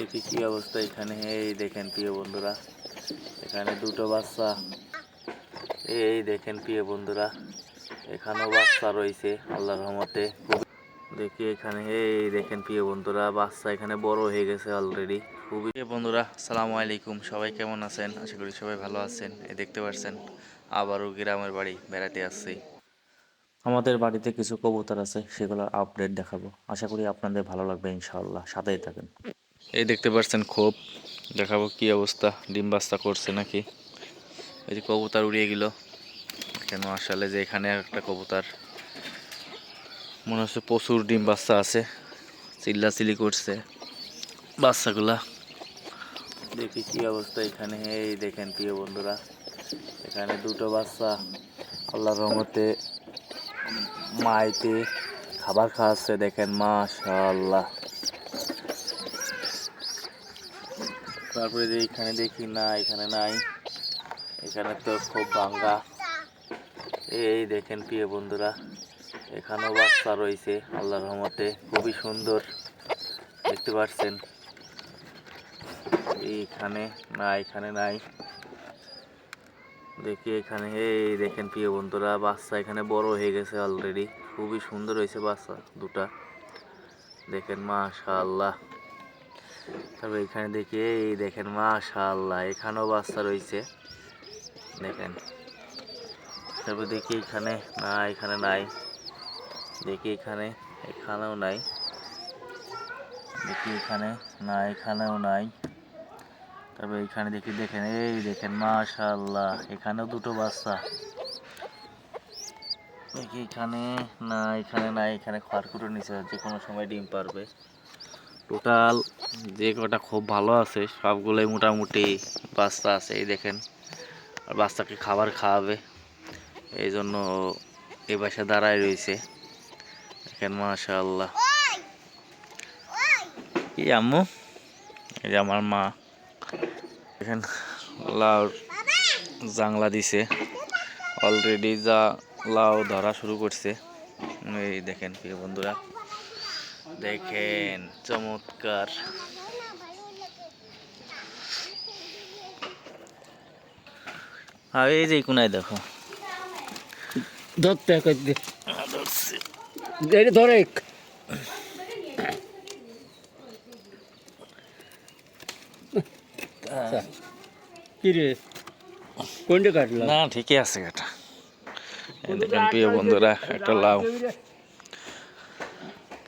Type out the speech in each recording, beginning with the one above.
দেখি কি অবস্থা এখানে। এই দেখেন প্রিয় বন্ধুরা, এখানে দুটো বাচ্চা। এই দেখেন প্রিয় বন্ধুরা, এখানেও বাচ্চা রয়েছে, আল্লাহর রহমতে। দেখি এখানে, এই দেখেন প্রিয় বন্ধুরা, বাচ্চা এখানে বড় হয়ে গেছে অলরেডি খুবই বন্ধুরা সালামু আলাইকুম। সবাই কেমন আছেন? আশা করি সবাই ভালো আছেন। এই দেখতে পাচ্ছেন আবারও গ্রামের বাড়ি বেড়াতে আসছি। আমাদের বাড়িতে কিছু কবুতর আছে, সেগুলোর আপডেট দেখাবো। আশা করি আপনাদের ভালো লাগবে, ইনশাআল্লাহ। সাথেই থাকেন। এই দেখতে পাচ্ছেন খোপ। দেখাবো কি অবস্থা, ডিম বাস্তা করছে নাকি? এই যে কবুতর উড়িয়ে গেল। কেন আসলে যে এখানে একটা কবুতর? মনে হচ্ছে প্রচুর ডিম বাচ্চা আছে। চিল্লাচিল্লি করছে বাচ্চাগুলা। দেখি কি অবস্থা এখানে। এই দেখেন প্রিয় বন্ধুরা, এখানে দুটো বাচ্চা। আল্লাহ রহমতে মাইতে খাবার খাওয়াচ্ছে, দেখেন মাশাআল্লাহ। তারপরে যে এখানে দেখি, না, এখানে নাই। এখানে তো খুব ভাঙ্গা। এই দেখেন প্রিয় বন্ধুরা, এখানেও বাচ্চা রয়েছে, আল্লাহর রহমতে। খুবই সুন্দর, দেখতে পাচ্ছেন। এইখানে না, এখানে নাই। দেখি এখানে, এই দেখেন প্রিয় বন্ধুরা, বাচ্চা এখানে বড় হয়ে গেছে অলরেডি খুবই সুন্দর হয়েছে বাচ্চা দুটা। দেখেন, মাশাআল্লাহ। তবে এখানে দেখি, এই দেখেন, মাশাআল্লাহ, এখানেও বাচ্চা রয়েছে। দেখেন। তারপর দেখি এখানে, না, এখানে নাই। দেখি এখানে, এখানেও নাই। দেখি এখানে, না, এখানেও নাই। তারপর এখানে দেখি, দেখেন, এই দেখেন, মাশাআল্লাহ, এখানেও দুটো বাচ্চা। দেখি এখানে, না এখানে না এখানে খড়কুটো নিচে যে কোনো সময় ডিম পারবে। টোটাল যে কটা খুব ভালো আছে, সবগুলোই মোটামুটি বাচ্চা আছে, এই দেখেন। আর বাচ্চাকে খাবার খাওয়াবে এই জন্য এ বাসা দাঁড়ায় রয়েছে। দেখেন, মাশাআল্লাহ। কি আম্মু? এই যে আমার মা। এখানে লাউ জাংলা দিছে। অলরেডি যা লাউ ধরা শুরু করছে। এই দেখেন, প্রিয় বন্ধুরা। দেখেন চমৎকার। আর এই যে কোনায় দেখো। ধরতে। এটা ধরে এক। কি রে? কোনটা কাটলা না ঠিকই আছে এটা। দেখেন প্রিয় বন্ধুরা একটা লাউ।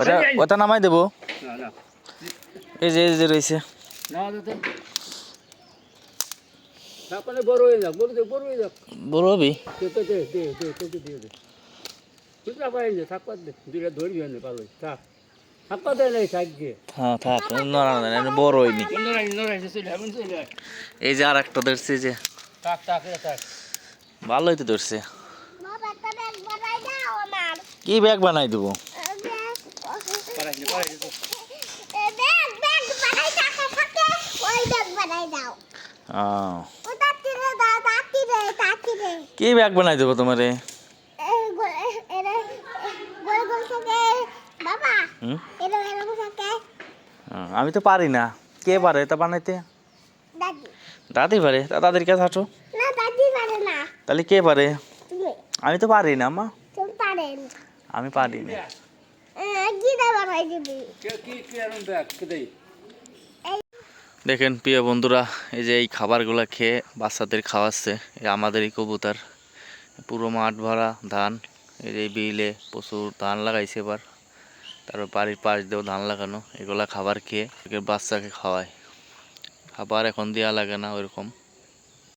ওটা ওটা নামাই দেবো। না না। এই যে এই যে রয়েছে। বড় বড় বড় বড় হবি? হ্যাঁ এই যে আর একটা ধরছে যে। ভালোই তো ধরছে। বাবা একটা ব্যাগ বানাই দাও আমার। কি ব্যাগ বানাই দেবো? পারাই নে পারাই নে ব্যাগ ব্যাগ বানাই দাও থাকে ওই ব্যাগ বানাই দাও। আহ, ও তাতি রে দাও তাতি রে তাতি রে। কি ব্যাগ বানাই দেবো তোমারে? আমি তো পারি না। কে পারে তা বানাইতে? দাদি। দাদি পারে? তা দাদির কাছে হাঁটো। না দাদি পারে না। তাহলে কে পারে? আমি তো পারি না মা। আমি পারি না গিদা বানাই দিবি কে কি কি আর ব্যাগ কে দেই দেখেন প্রিয় বন্ধুরা এই যে এই খাবারগুলো খেয়ে বাচ্চাদের খাওয়াচ্ছে এই আমাদেরই কবুতর। পুরো মাঠ ভরা ধান এই যে এই বিলে প্রচুর ধান লাগাইছে এবার। তারপর বাড়ির পাশ দিয়েও ধান লাগানো এগুলা খাবার খেয়ে বাচ্চাকে খাওয়ায়। খাবার এখন দেওয়া লাগে না ওইরকম।